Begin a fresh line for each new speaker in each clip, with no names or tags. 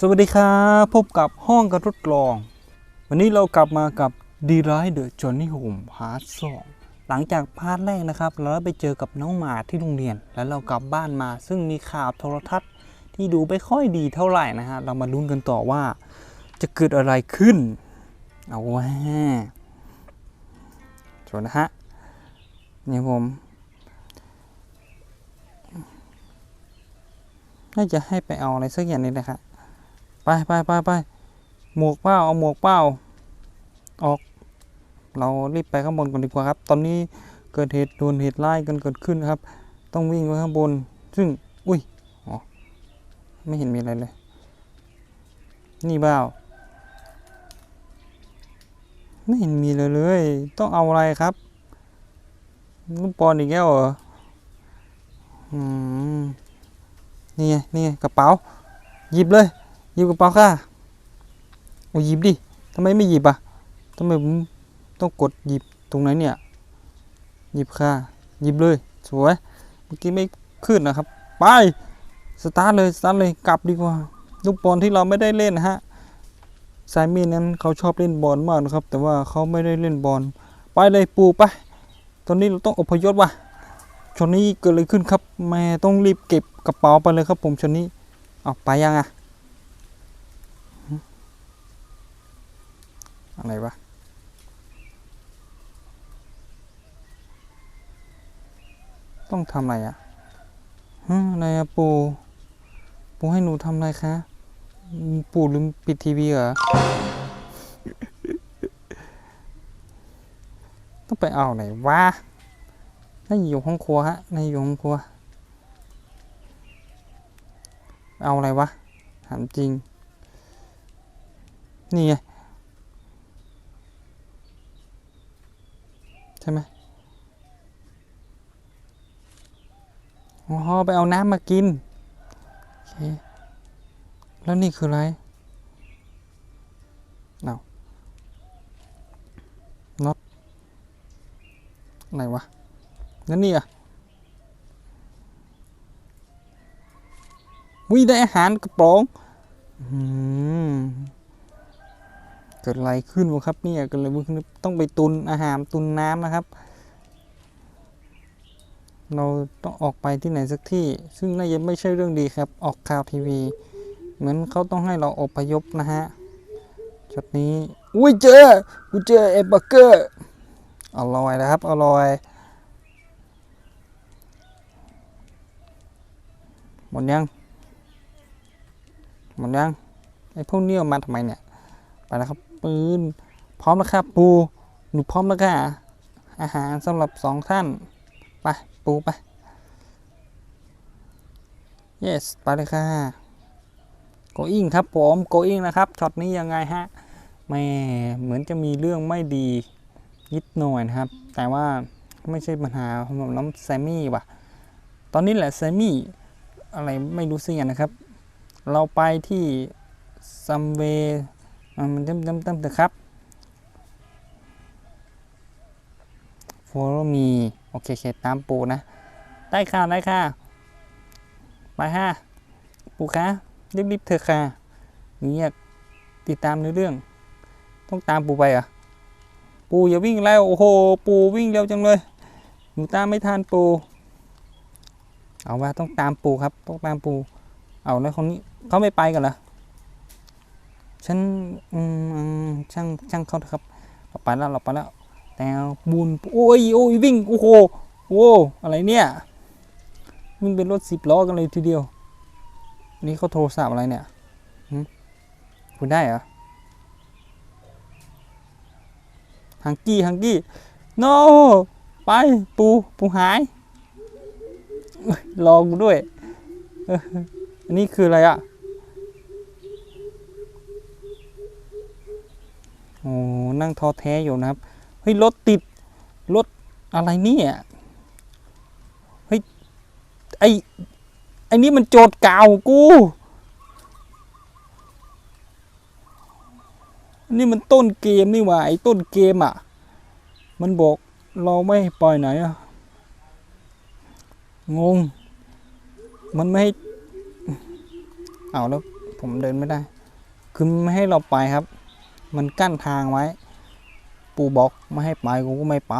สวัสดีครับพบกับห้องการทดลอง วันนี้เรากลับมากับ d e r i The Johnny Home พาร์ทสองหลังจากพาร์ทแรกนะครับ เราไปเจอกับน้องหมาที่โรงเรียน แล้วเรากลับบ้านมา ซึ่งมีข่าวโทรทัศน์ที่ดูไม่ค่อยดีเท่าไหร่นะฮะเรามาลุ้นกันต่อว่า จะเกิดอะไรขึ้น เอาแว่าชวนนะฮะนี่ผมน่าจะให้ไปเอาอะไรสักอย่างนี้นะครับ ไปไปไปไปหมวกเป้าเอาหมวกเป้าออก เรารีบไปข้างบนก่อนดีกว่าครับ ตอนนี้เกิดเหตุโดนเหตุร้ายกันเกิดขึ้นครับ ต้องวิ่งไปข้างบน ซึ่ง อุ้ยอ๋อไม่เห็นมีอะไรเลย นี่เปล่าไม่เห็นมีเลยเลย ต้องเอาอะไรครับลูกบอลอีกแล้วเหรออืมนี่ไงนี่ไงกระเป๋า หยิบเลย หยิบกระเป๋าค่ะโอ้ยหยิบดิทำไมไม่หยิบอะทำไมผมต้องกดหยิบตรงไหนเนี่ย หยิบค่ะ หยิบเลย สวย เมื่อกี้ไม่ขึ้นนะครับ ไป สตาร์ทเลย สตาร์ทเลย กลับดีกว่า ลูกบอลที่เราไม่ได้เล่นนะฮะสายมีนั้นเขาชอบเล่นบอลมากนะครับ แต่ว่าเขาไม่ได้เล่นบอล ไปเลยปูไป ตอนนี้เราต้องอพยพว่ะชนนี้เกิดอะไรขึ้นครับ แม่ต้องรีบเก็บกระเป๋าไปเลยครับผมชนนี้ เอาไปยังอะ อะไรวะต้องทำอะไรอะฮะอะไรอะปู่ปู่ให้หนูทำอะไรคะปู่ลืมปิดทีวีเหรอ ต้องไปเอาไหนวะน่าอยู่ห้องครัวฮะน่าอยู่ห้องครัว เอาอะไรวะ ถามจริง นี่ไง ช่ไหมอ๋อไปเอาน้ำมากิน โอเค แล้วนี่คืออะไรเอาน็อตอะไรวะแล้วนี่อะวิได้อาหารกระป๋อง อืม กิดอะไรขึ้นวะครับเนี่ยเกิดอะไรขึ้นต้องไปตุนอาหารตุนน้ำนะครับ เราต้องออกไปที่ไหนสักที่ ซึ่งน่าจะไม่ใช่เรื่องดีครับ ออกข่าวทีวี เหมือนเขาต้องให้เราอพยพนะฮะจุดนี้อุ้ยเจอกูเจอเอเบอร์เกอร์อร่อยนะครับอร่อยหมดยังหมดยังไอ้พวกนี้เอามาทำไมเนี่ย ไปแล้วครับ ปืน พร้อมแล้วครับปูหนูพร้อมแล้วค่ะอาหารสำหรับสองท่าน ไปปูไป yes ไปเลยค่ะ going ครับผม going นะครับช็อตนี้ยังไงฮะไม่เหมือนจะมีเรื่องไม่ดีนิดหน่อยนะครับ แต่ว่าไม่ใช่ปัญหาสำหรับน้องแซมมี่ว่ะ ตอนนี้แหละแซมมี่อะไรไม่รู้สิกันนะครับ เราไปที่ซัมเวย์ มันเต็มเต็มเต็มแต่ครับ follow me โอเคเคตามปูนะ ได้ค่ะ ได้ค่ะ ไปฮะปูคะรีบๆเถอะค่ะอย่างเงี้ยติดตามในเรื่อง ต้องตามปูไปอะ ปูอย่าวิ่งแล้ว โอ้โห ปูวิ่งเร็วจังเลย หนูตามไม่ทันปู เอาว่าต้องตามปูครับ ต้องตามปู เอาแล้วคนนี้เขาไม่ไปกันเหรอ ฉันช่างช่างเขาครับเราไปแล้วเราไปแล้วแต่บุญโอ้ยโอ้ยวิ่งโอ้โหโอ้อะไรเนี่ยวิ่งเป็นรถสิบล้อกันเลยทีเดียว นี่เขาโทรศัพท์อะไรเนี่ยหึคุณได้เหรอฮังกี้ฮังกี้ no ไปปูปูหายรอกูด้วยอันนี้คืออะไรอะ่ะ อ้นั่งท้อแท้อยู่นะครับ เฮ้ยรถติดรถอะไรเนี่ยเฮ้ยไอไอนี่มันโจทย์เก่ากูนี่มันต้นเกมนี่หว่าไอต้นเกมอะ มันบอกเราไม่ปล่อยไหนอะ งง มันไม่ให้เอาแล้วผมเดินไม่ได้ คือไม่ให้เราไปครับ มันกั้นทางไว้ ปู่บอกไม่ให้ไปกูก็ไม่ไป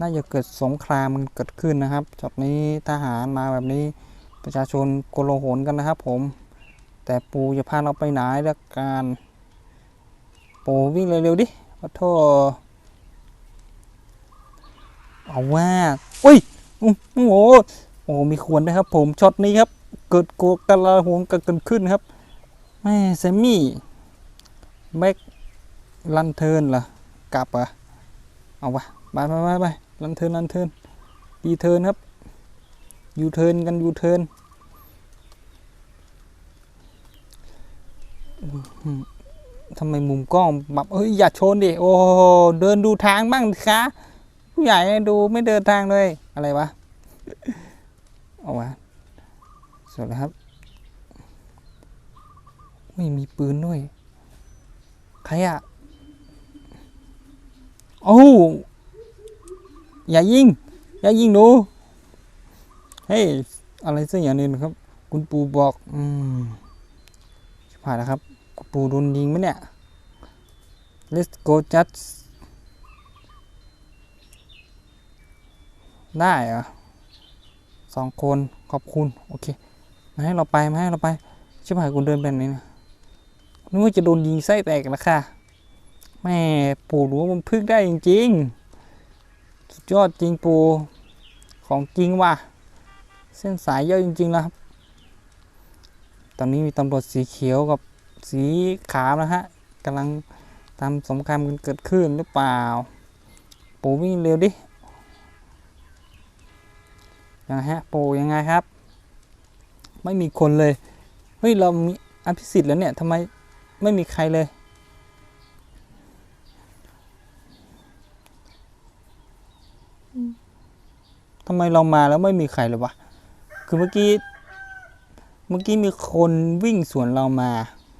น่าจะเกิดสงครามมันเกิดขึ้นนะครับจากนี้ทหารมาแบบนี้ประชาชนโกลาหลกันนะครับผม แต่ปู่จะพาเราไปไหนละกันปู่วิ่งเร็วๆดิขอโทษเอาว่าอุ้ยโอ้โหโอ้มีควรนะครับผมช็อตนี้ครับ เกิดโกกระหวงกันขึ้นครับแม่แซมมี่ แม็กลันเทิร์นเหรอกลับเหรอะเอาวะไปไปไปไปลันเทิร์นลันเทิร์นดีเทิร์นครับยูเทิร์นกันยูเทิร์นทำไมมุมกล้องแบบเอ้ยอย่าชนดิโอ้เดินดูทางบ้างคะผู้ใหญ่ดูไม่เดินทางเลยอะไรวะเอาวะสวยแล้วครับไม่มีปืนด้วย ครอะโอ้อย่ายิง อย่ายิงหนู เฮ้ย อะไรสักอย่างหนึงครับ คุณปูบอก อืมชิบหายแล้วครับ ปูโดนยิงไหมเนี่ย let's go just ได้เหรอสองคน ขอบคุณ โอเค มาให้เราไป มาให้เราไป ชิบหายกูเดินแบบนี้นะ นึกว่าจะโดนยิงไส้แตกนะคะแม่ปู่รู้ว่ามันพึ่งได้จริงๆ สุดยอดจริงปู่ของจริงว่ะ เส้นสายเยอะจริงๆแล้วครับ ตอนนี้มีตำรวจสีเขียวกับสีขาวนะฮะกำลังทำสงครามกันเกิดขึ้นหรือเปล่า ปู่วิ่งเร็วดิยังไงฮะปู่ยังไงครับ ไม่มีคนเลย เฮ้ย เรามีอภิสิทธิ์แล้วเนี่ยทำไม ไม่มีใครเลย ทำไมเรามาแล้วไม่มีใครเลยวะ คือเมื่อกี้ เมื่อกี้มีคนวิ่งสวนเรามา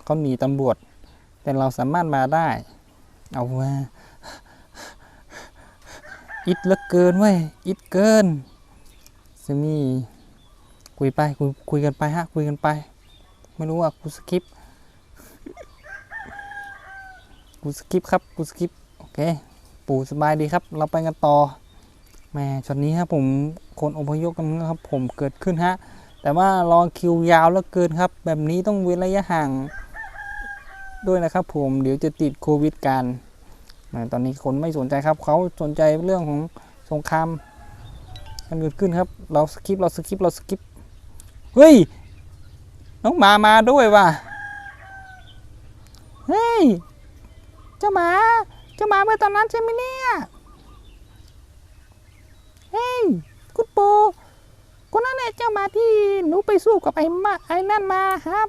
เขาหนีตำรวจ แต่เราสามารถมาได้ เอาว่าอิดเลือเกินเว้ย อิดเกินซมี่คุยไปคุยคุยกันไปฮะ คุยกันไป ไม่รู้ว่ากูสกิป กูสกิปครับกูสกิปโอเค ปู่สบายดีครับ เราไปกันต่อแหม่ช็อตนี้ครับผมคนอพยพกันนะครับ ผมเกิดขึ้นฮะ แต่ว่ารอคิวยาวแล้วเกินครับ แบบนี้ต้องเว้นระยะห่าง ด้วยนะครับ ผมเดี๋ยวจะติดโควิดกันแม่ตอนนี้คนไม่สนใจครับ เขาสนใจเรื่องของสงครามกันเกิดขึ้นครับ เราสกิปเราสกิปเราสกิปเฮ้ยน้องมามาด้วยว่ะเฮ้ย เจ้าหมา เจ้าหมาเมื่อตอนนั้นใช่ไหมเนี่ย เฮ้ย คุณปูคนนั้นเนี่ยเจ้าหมาที่หนูไปสู้กับไอ้มาไอ้นั่นมาครับ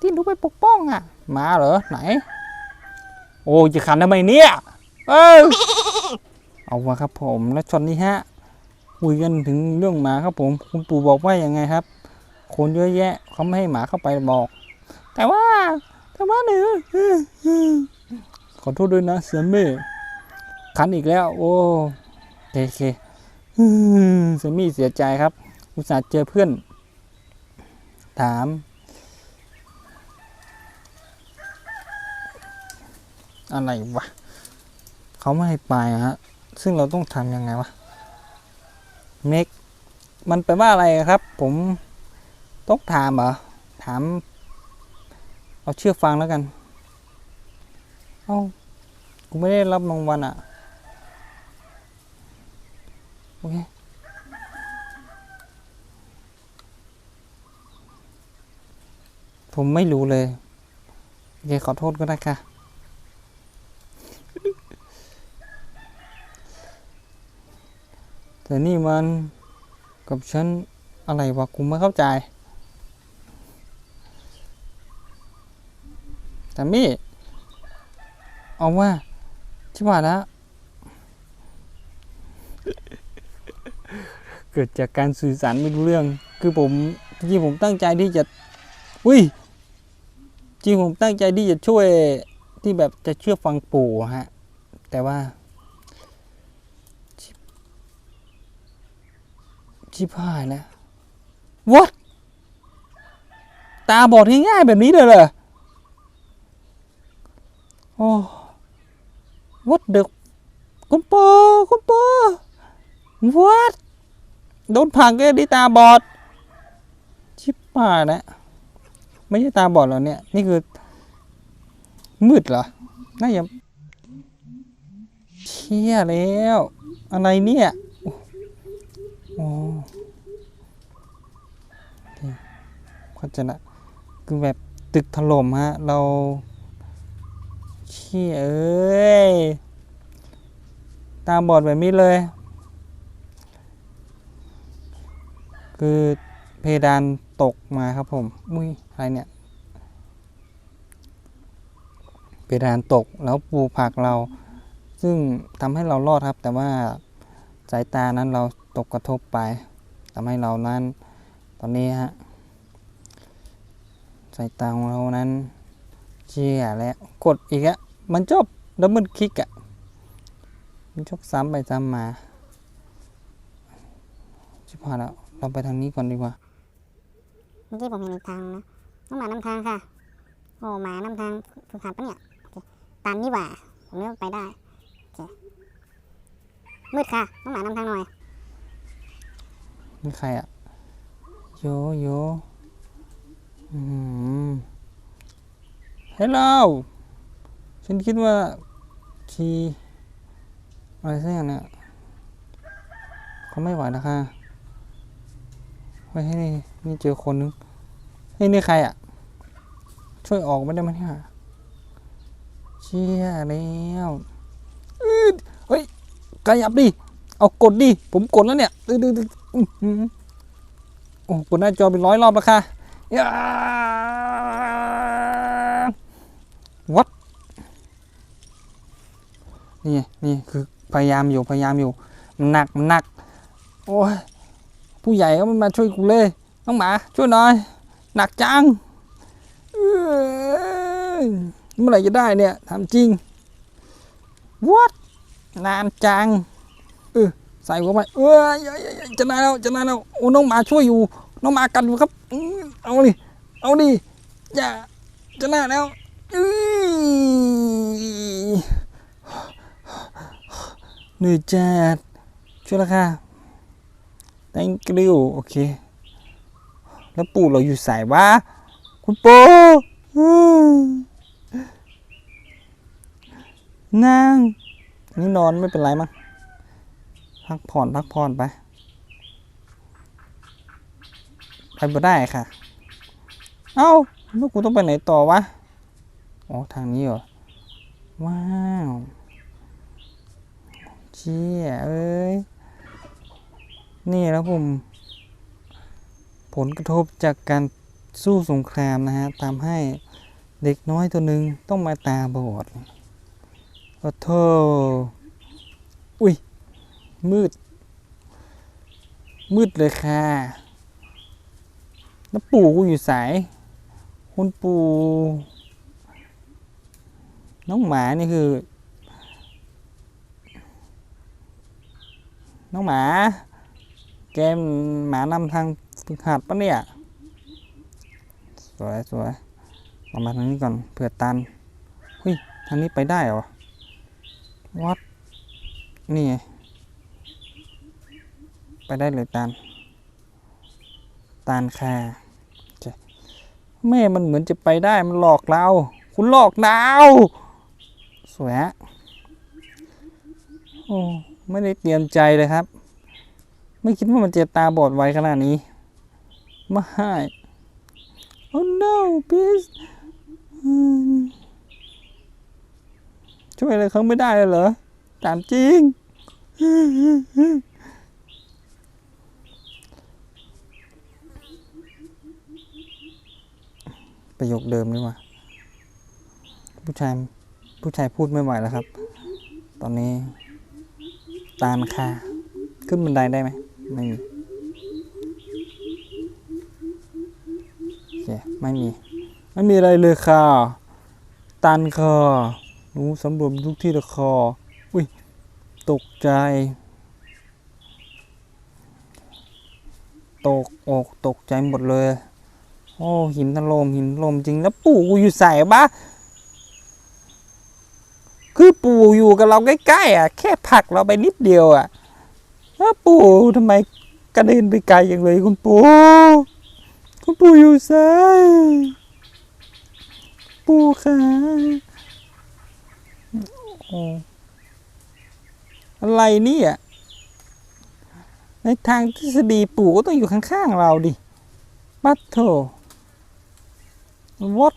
ที่หนูไปปกป้องอะ มาเหรอไหน โอ้จะขันทำไมเนี่ย เออเอาวะครับผมแล้วช็อตนี้ฮะคุยกันถึงเรื่องหมาครับผม คุณปู่บอกว่ายังไงครับ คนเยอะแยะเขาไม่ให้หมาเข้าไปบอก แต่ว่าแต่ว่าหนู อโทษด้วยนะเสียเม่ขันอีกแล้ว โอ้เคเคอืมเซมี่เสียใจครับ อุตส่าห์เจอเพื่อน ถาม อะไรวะเขาไม่ให้ไปฮะ ซึ่งเราต้องทำยังไงวะ เมกมันแปลว่าอะไรครับ ผมต้องถามเหรอ ถาม เอาเชื่อฟังแล้วกัน เอา กูไม่ได้รับรางวัลอะ โอเค ผมไม่รู้เลย โอเค ขอโทษก็ได้ค่ะ แต่นี่มันกับฉันอะไรวะกูไม่เข้าใจแต่มี่เอาว่า ชิบหายแล้ว เกิดจากการสื่อสารไม่รู้เรื่อง คือผมจริงผมตั้งใจที่จะ อุ้ย จริงผมตั้งใจที่จะช่วยที่แบบจะเชื่อฟังปู่ฮะ แต่ว่า ชิบชิบหายแล้ว what ตาบอดง่ายๆแบบนี้เลยเหรอ โอ้ what the คุณปอคุณปอ what โดนผักเลยดิตาบอด ชิบป่านะ ไม่ใช่ตาบอดหรอเนี่ย นี่คือ มืดเหรอ น่าจะเชี่ยแล้ว อะไรเนี่ย โอ้โอเคเข้าใจละคือแบบตึกถล่มฮะ เราเชี่ยเอ้ย ตาบอดแบบนี้เลย คือเพดานตกมาครับผมมุ้ยอะไรเนี่ย เพดานตกแล้วปูผักเรา ซึ่งทำให้เรารอดครับ แต่ว่าสายตานั้นเราตกกระทบไปทำให้เรานั้น ตอนนี้ฮะสายตาของเรานั้นเชี่ยแล้วกดอีกอะมันชอบดับเบิลคลิกอะ มันชอบซ้ำไปซ้ำมาชิบหายแล้วเราไปทางนี้ก่อนดีกว่า
เมื่อกี้ผมเห็นอีกทางนะน้องหมานำทางค่ะ โอ้หมานำทางฝึกหัดปะเนี่ยโอเคตันนี่หว่า ผมนึกว่าไปได้โอเคมืดค่ะน้องหมานำทางหน่อย
นี่ใครอะโยโยอืมฮัลโหลฉันคิดว่าที อะไรสักอย่างเนี่ยเขาไม่ไหวแล้วค่ะเฮ้ยนี่นี่เจอคนนึงเฮ้ยนี่ใครอะ ช่วยออกมาได้ไหมเนี่ยเชี่ยแล้วอืดเฮ้ยขยับดิ เอากดดิ ผมกดแล้วเนี่ยดื้อดื้อดื้ออื้อหือโอ้กดหน้าจอเป็นร้อยรอบแล้วค่ะยาวัดนี่ไงนี่คือ พยายามอยู่พยายามอยู่หนักหนัก โอ้ยผู้ใหญ่ก็ไมันมาช่วยกูเลยน้องหมาช่วยหน่อยหนักจังเมื่อไหร่จะได้เนี่ยทำจริงวัดนานจังใส่หัวไปเอ้ยเอ้ยเอ้ยเอ้ยจะนายแล้วจะนายแล้วโอ้น้องหมาช่วยอยู่ น้องหมากันอยู่ครับเอาดิเอาดิอย่าจะนายแล้วอื้อ หนื่อยจัดช่วยละค่ะ thank you โอเค แล้วปู่เราอยู่สายวะคุณปู่อื้อนางนี่นอนไม่เป็นไรมั้งพักผ่อนพักผ่อนไป ไปบ่ได้ค่ะ เอ้าแล้วกูต้องไปไหนต่อวะ อ๋อ ทางนี้เหรอ ว้าว เชี่ยเอ้ย นี่แล้วผม ผลกระทบจากการสู้สงครามนะฮะทำให้เด็กน้อยตัวหนึ่งต้องมาตาบอดโอ้โธ่อุ้ย มืด มืดเลยค่ะ แล้วปู่กูอยู่สาย คุณปู่น้องหมานี่คือ น้องหมา แกมหมานำทางฝึกหัดปะเนี่ย สวยสวยเอามาทางนี้ก่อนเผื่อตันเฮ้ยทางนี้ไปได้เหรอวัดนี่ไงไปได้เลยตาลตาลค่แม่มันเหมือนจะไปได้มันหลอกเรา คุณหลอกดาวสวยฮะโอ้ ไม่ได้เตรียมใจเลยครับ ไม่คิดว่ามันจะตาบอดไวขนาดนี้ไม่ oh no please ช่วยอะไรเขาไม่ได้เลยเหรอ ตามจริง ประโยคเดิมนี่ว่า ผู้ชาย ผู้ชายพูดไม่ไหวแล้วครับ ตอนนี้ ตาลคาขึ้นบันไดได้ไหมไม่มีโอเคไม่มี ไม่มีอะไรเลยค่ะ ตันค่ะหนูสำรวจทุกที่ละคอ อุ้ย ตกใจ ตกอกตกใจหมดเลย โอ้ หินถล่มหินถล่มจริงแล้วปู่กูอยู่ใส่บ้า คือปู่อยู่กับเราใกล้ๆอะ แค่ผลักเราไปนิดเดียวอะปู่ทำไมกระเด็นไปไกลอย่างเลยคุณปู่คุณปู่อยู่ใส่ปู่ค่ะโอ้อะไรนี่ยในทางทฤษฎีปู่ก็ต้องอยู่ข้างๆเราดิปัดโถวอต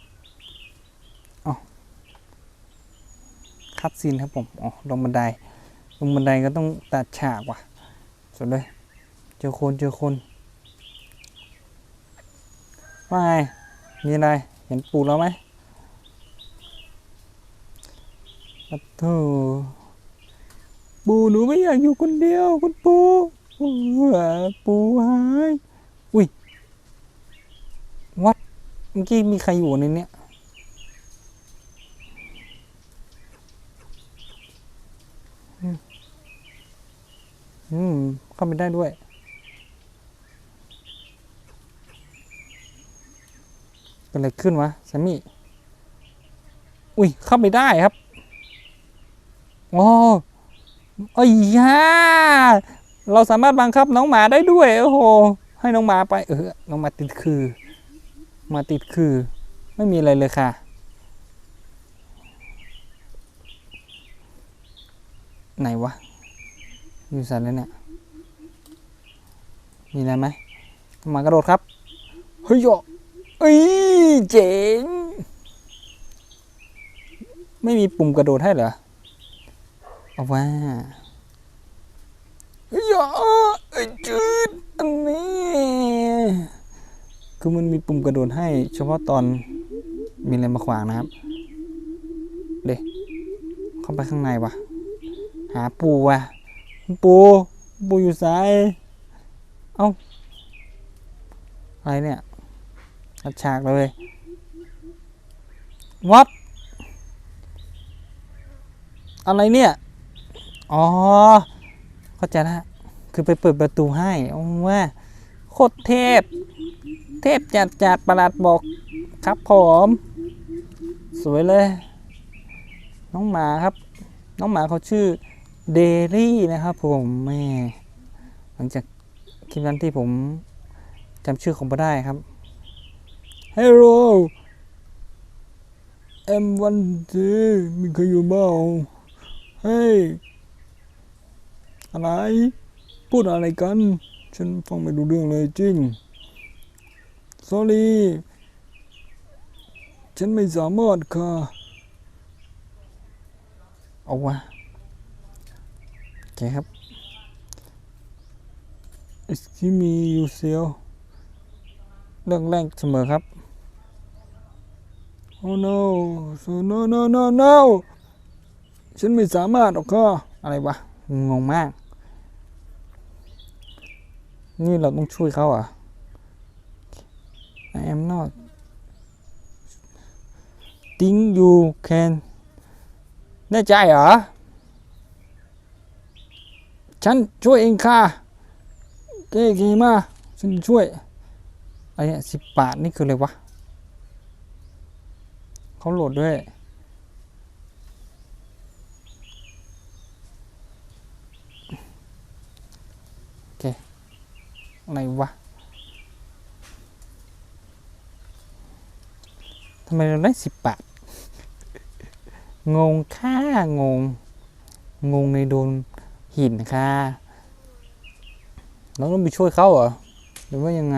อ๋อ คัดซีนครับผมอ๋อลงบันไดลงบันไดก็ต้องตัดฉากว่ะสุดเลยเจอคนเจอคนว่าไงมีอะไรเห็นปูแล้วไหมปัดโถปูหนูไม่อยากอยู่คนเดียวคุณปูปูหายวัดเมื่อกี้มีใครอยู่ในเนี้ย อืม เข้าไปได้ด้วยเกิดอะไรขึ้นวะแซมมี่ อุ้ย เข้าไปได้ครับ โอ้เอ้ยยาเราสามารถบังคับน้องหมาได้ด้วย โอ้โห ให้น้องหมาไป เออ น้องหมาติดคือ มาติดคือ ไม่มีอะไรเลยค่ะไหนวะ อยู่สันเลยเนี่ยมีอะไรไหมมากระโดดครับ เฮ้ยโยเอ้ยเจ๋ง ไม่มีปุ่มกระโดดให้เหรอ เอาว่าเฮ้ยโยเอ้ยจืดอันนี้ คือมันมีปุ่มกระโดดให้ เฉพาะตอนมีอะไรมาขวางนะครับ เด็เข้าไปข้างในวะหาปูวะ ปูปูอยู่ซ้ายเอ้าอะไรเนี่ยอัดฉากเลยวัดอะไรเนี่ย อ๋อ เข้าใจละคือไปเปิดประตูให้โอ้ว่าโคตรเทพ เทพจัดจัดประหลัดบอกครับผม สวยเลย น้องหมาครับ น้องหมาเขาชื่อ เดลี่นะครับผมแม่หลังจากคลิปนั้นที่ผมจำชื่อของเขาได้ครับ Hello M วันจีมีใครอยู่บ้างเฮ้ยอะไร พูดอะไรกัน ฉันฟังไม่ดูเรื่องเลยจริง sorry ฉันไม่สามารถค่ะ เอาวะ เคครับ excuse me you s e l เรื่องแรกเสมอครับ oh no so no no no no ฉันไม่สามารถหรอกค่ะอะไรวะ งงมาก นี่เราต้องช่วยเขาอะ I am not think you can แน่ใจเหรอ ฉันช่วยเองค่ะเก้กีมาฉันช่วยไอ้เนี่ยสิบบาทนี่คืออะไรวะเขาโหลดด้วยโอเคอะไรวะทำไมเราได้สิบบาท งงค่างง งงในโดน หินค่ะเราต้องไปช่วยเขาเหรอหรือว่ายังไง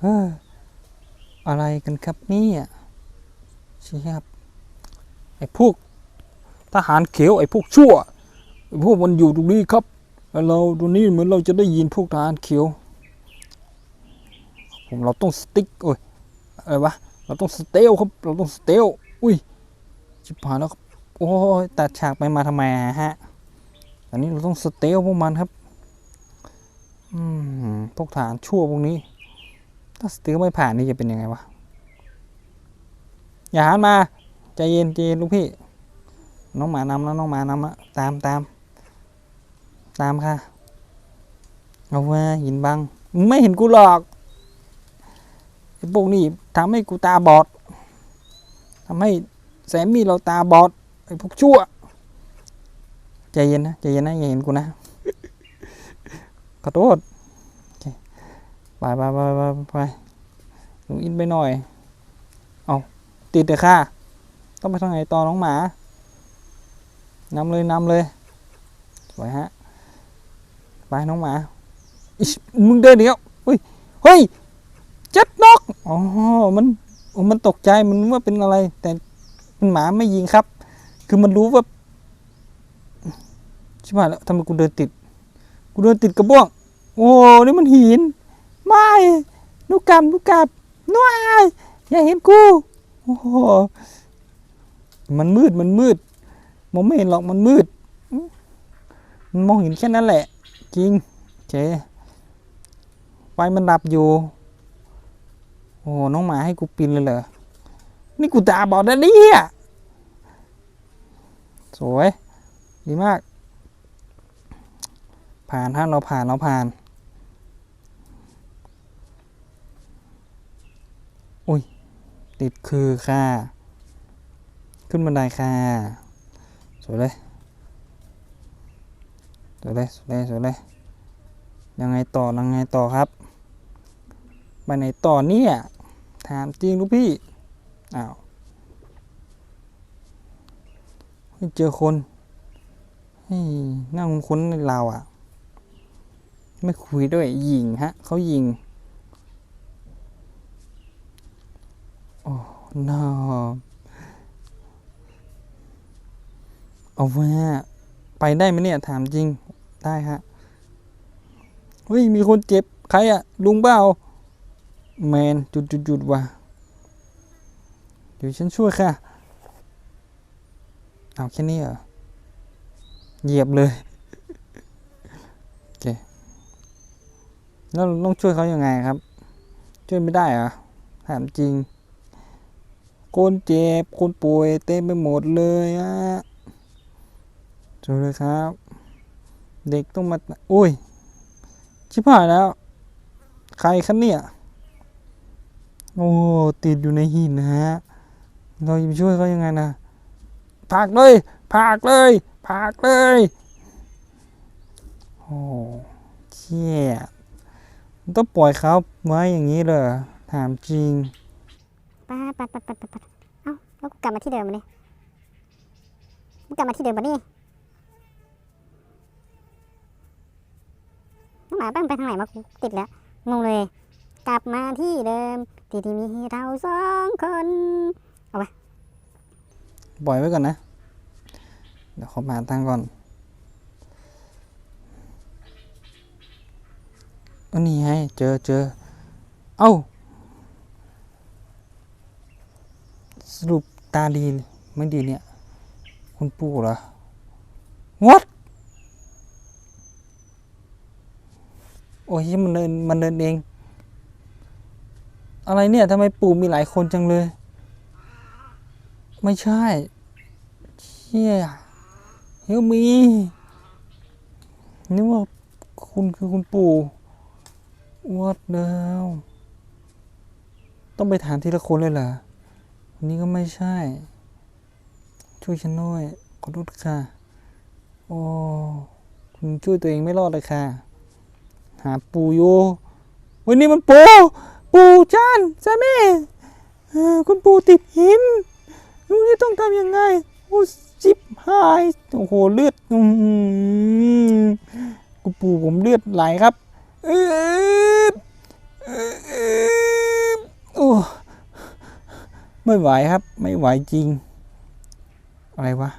เฮ้ออะไรกันครับนี่ยเชียบไอ้พวกทหารเขียวไอ้พวกชั่วไอ้พวกมันอยู่ตรงนี้ครับเราตรงนี้เหมือนเราจะได้ยินพวกทหารเขียวผมเราต้องสติ๊กโอ้ยอะไรวะเราต้องสเตลครับเราต้องสเตลอุ้ยชิบหายแล้วครับโอ้ยตัดฉากไปมาทำไมฮะ อันนี้เราต้องสเตลพวกมันครับอืมพวกฐานชั่วพวกนี้ ถ้าสเตลไม่ผ่านนี่จะเป็นยังไงวะ อย่าหันมา ใจเย็นใจเย็นลูกพี่ น้องหมานำแล้วน้องหมานำละตามตาม ตามค่ะ เอาว่าหินบังมึงไม่เห็นกูหรอกไอ้พวกนี้ทำให้กูตาบอดทำให้แซมมี่เราตาบอดไอ้พวกชั่ว ใจเย็นนะใจเย็นนะอย่าเห็นกูนะขอโทษไปไปไปไปไปลุงอินไปหน่อย เอาติดเลยค่ะ ต้องไปทางไหนต่อน้องหมานำเลยนำเลยสวยฮะ ไปน้องหมาอิชมึงเดินเดียวเฮ้ย เฮ้ยจัดนกอ๋อ มัน มันตกใจ มันว่าเป็นอะไร แต่เป็นหมาไม่ยิงครับ คือมันรู้ว่า ใช่ป่ะแล้วทำไมกูเดินติด กูเดินติดกระบ้วง โอ้นี่มันหิน ไม่นุกกำนุกกำน้ยอย่าเห็นกู โอ้โห มันมืด มันมืด มองไม่เห็นหรอก มันมืด มันมองเห็นแค่นั้นแหละ จริงเจไฟมันดับอยู่ โอ้น้องหมาให้กูปีนเลยเหรอ นี่กูตาบอดนะเนี่ยสวย ดีมาก ผ่านถ้าเราผ่านเราผ่านอุ้ยติดคือค่ะขึ้นบันไดค่ะสวยเลยสวยเลยสวยเลยสวยเลยยังไงต่อยังไงต่อครับไปไหนต่อเนี่ยถามจริงลูกพี่อ้าวเจอคนน้าคุ้นในเราอะ ไม่คุยด้วยยิงฮะเขายิง โอ้ no เอาว่าไปได้ไหมเนี่ย ถามจริงได้ฮะ เฮ้ย มีคนเจ็บ ใครอะลุงเปล่าแมน จุดจุดจุดว่ะเดี๋ยวฉันช่วยค่ะ เอาแค่นี้เหรอ เหยียบเลย โอเค แล้วเราต้องช่วยเขายังไงครับ ช่วยไม่ได้เหรอถามจริง คนเจ็บ คนป่วยเต็มไปหมดเลยอะช่วยเลยครับ เด็กต้องมาอุ้ย ชิบหายแล้ว ใครคะเนี่ย โอ้ ติดอยู่ในหินนะฮะ เราจะไปช่วยเขายังไงนะผากเลยผากเลยผากเลย โอ้เชี่ย ต้องปล่อยเขาไว้อย่างนี้เลยเหรอถามจริง
ปัดปัดปัดปัดปัดปัดเอ้าแล้วกูกลับมาที่เดิมมาเนี่ยกูกลับมาที่เดิมมานี่น้องหมาบ้างไปทางไหนมากูติดแล้วงงเลย กลับมาที่เดิมที่ที่มีเราสองคน
ปล่อยไว้ก่อนนะเดี๋ยวขอมาทางก่อน อันนี้ไงเจอเจอเอ้า สรุปตาดีไม่ดีเนี่ย คุณปู่เหรอ what โอ้ยมันเดินมันเดินเอง อะไรเนี่ยทำไมปู่มีหลายคนจังเลย ไม่ใช่เชี่ยเฮลมีนึกว่าคุณคือคุณปู่ วัดเดาวต้องไปถามทีละคนเลยเหรออันนี้ก็ไม่ใช่ ช่วยฉันหน่อยขอโทษค่ะ โอ้คุณช่วยตัวเองไม่รอดเลยค่ะ หาปู่อยู่วันนี้มันปู ปูจานแซมมี่เออคุณปูติดหินลูกนี่ต้องทำยังไงโอ้จิบหาย โอ้โห เลือด อืมกูปูผมเลือดไหลครับ โอ้ไม่ไหวครับ ไม่ไหวจริง อะไรวะ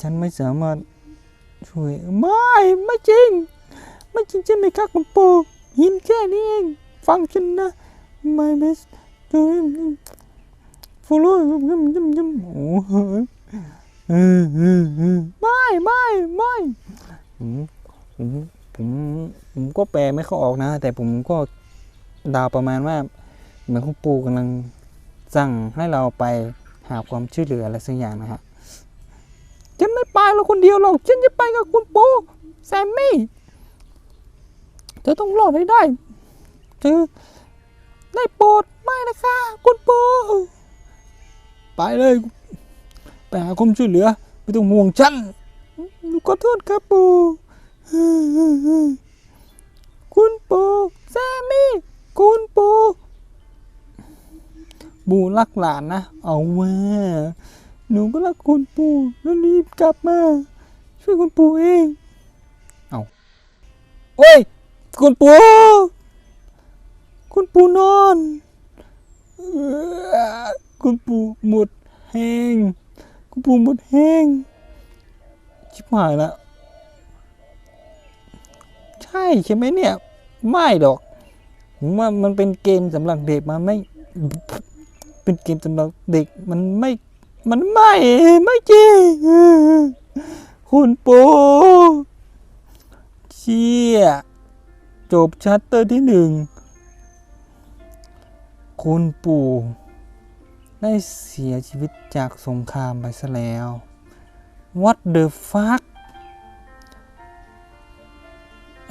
ฉันไม่สามารถช่วย ไม่ ไม่จริง ไม่จริงใช่ไหมครับคุณปู่หินแค่นี้เอง ฟังฉันนะ my best ฟลูยมยมยมโอ้โหเออเออเออไม่ไม่ไม่ ผมผมผมก็แปลไม่เข้าออกนะ แต่ผมก็ดาวประมาณว่าเหมือนคุณปู่กำลังสั่งให้เราไปหาความช่วยเหลืออะไรสักอย่างนะฮะฉันไม่ไปเราคนเดียวหรอกฉันจะไปกับคุณปู่แซมมี่เธอต้องรอดให้ได้เจอได้โปรดไม่นะคะคุณปู่ไปเลยไปหาความช่วยเหลือไม่ต้องห่วงฉันขอโทษครับปู่ คุณปู่แซมมี่ คุณปู่ปู่รักหลานนะ เอาว่า หนูก็รักคุณปู่แล้วรีบกลับมา ช่วยคุณปู่เอง เอาโอ้ย คุณปู่ คุณปู่นอน คุณปู่หมดแห้ง คุณปู่หมดแห้ง ชิบหายแล้ว ใช่ใช่ไหมเนี่ย ไม่หรอกผมว่ามันเป็นเกมสำหรับเด็กมันไม่ เป็นเกมสำหรับเด็กมันไม่ มันไม่ไม่จริงคุณปู่เชี่ยจบชัตเตอร์ที่หนึ่งคุณปู่ได้เสียชีวิตจากสงครามไปซะแล้ว What the fuck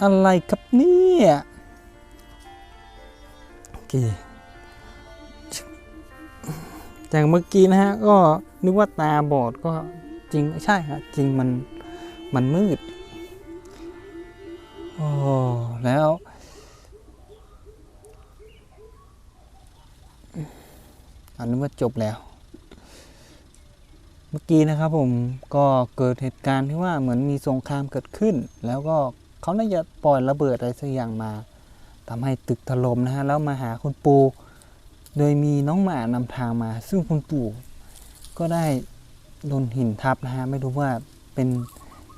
อะไรครับเนี่ยโอเคจากเมื่อกี้นะฮะก็นึกว่าตาบอดก็จริงใช่ครับจริงมันมันมืดโอ้แล้ว อันนึกว่าจบแล้ว เมื่อกี้นะครับผมก็เกิดเหตุการณ์ที่ว่าเหมือนมีสงครามเกิดขึ้น แล้วก็ เขาน่าจะปล่อยระเบิดอะไรสักอย่างมาทำให้ตึกถล่มนะฮะแล้วมาหาคุณปู่โดยมีน้องหมานำทางมา ซึ่งคุณปู่ก็ได้โดนหินทับนะฮะไม่รู้ว่าเป็น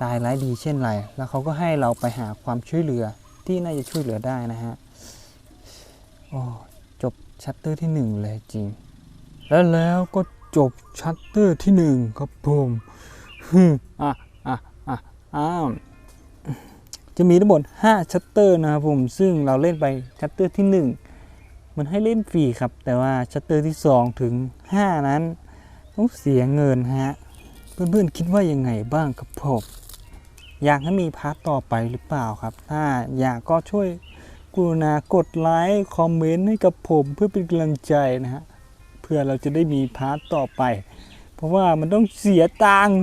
ตายร้ายดีเช่นไรแล้วเขาก็ให้เราไปหาความช่วยเหลือที่น่าจะช่วยเหลือได้นะฮะโอ้จบชัตเตอร์ที่หนึ่งเลยจริง แล้วแล้วก็จบชัตเตอร์ที่หนึ่งครับผมฮึมอะอะอะอ้าว จะมีทั้งหมด5ชัตเตอร์นะครับผมซึ่งเราเล่นไปชัตเตอร์ที่ 1 มันให้เล่นฟรีครับ แต่ว่าชัตเตอร์ที่ 2 ถึง 5 นั้น ต้องเสียเงินฮะเพื่อนๆคิดว่ายังไงบ้างครับผมอยากให้มีพาร์ทต่อไปหรือเปล่าครับ ถ้าอยากก็ช่วยกรุณากดไลค์คอมเมนต์ให้กับผมเพื่อเป็นกำลังใจนะฮะเพื่อเราจะได้มีพาร์ทต่อไป เพราะว่ามันต้องเสียตังค์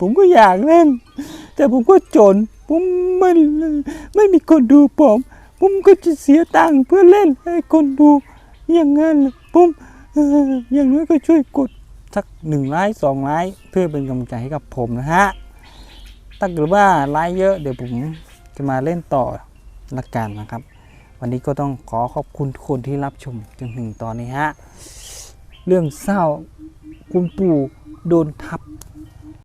ผมก็อยากเล่น แต่ผมก็จน ผมไม่ไม่มีคนดูผม ผมก็จะเสียตังค์เพื่อเล่นให้คนดูอย่างนั้นแหละผมเอ่ออย่างน้อยก็ช่วยกดสักหนึ่งไลค์สองไลค์เพื่อเป็นกำลังใจให้กับผมนะฮะถ้าเกิดว่าไลค์เยอะเดี๋ยวผมจะมาเล่นต่อละกันนะครับ วันนี้ก็ต้องขอขอบคุณทุกคนที่รับชมจนถึงตอนนี้ฮะ เรื่องเศร้าคุณปู่โดนทับ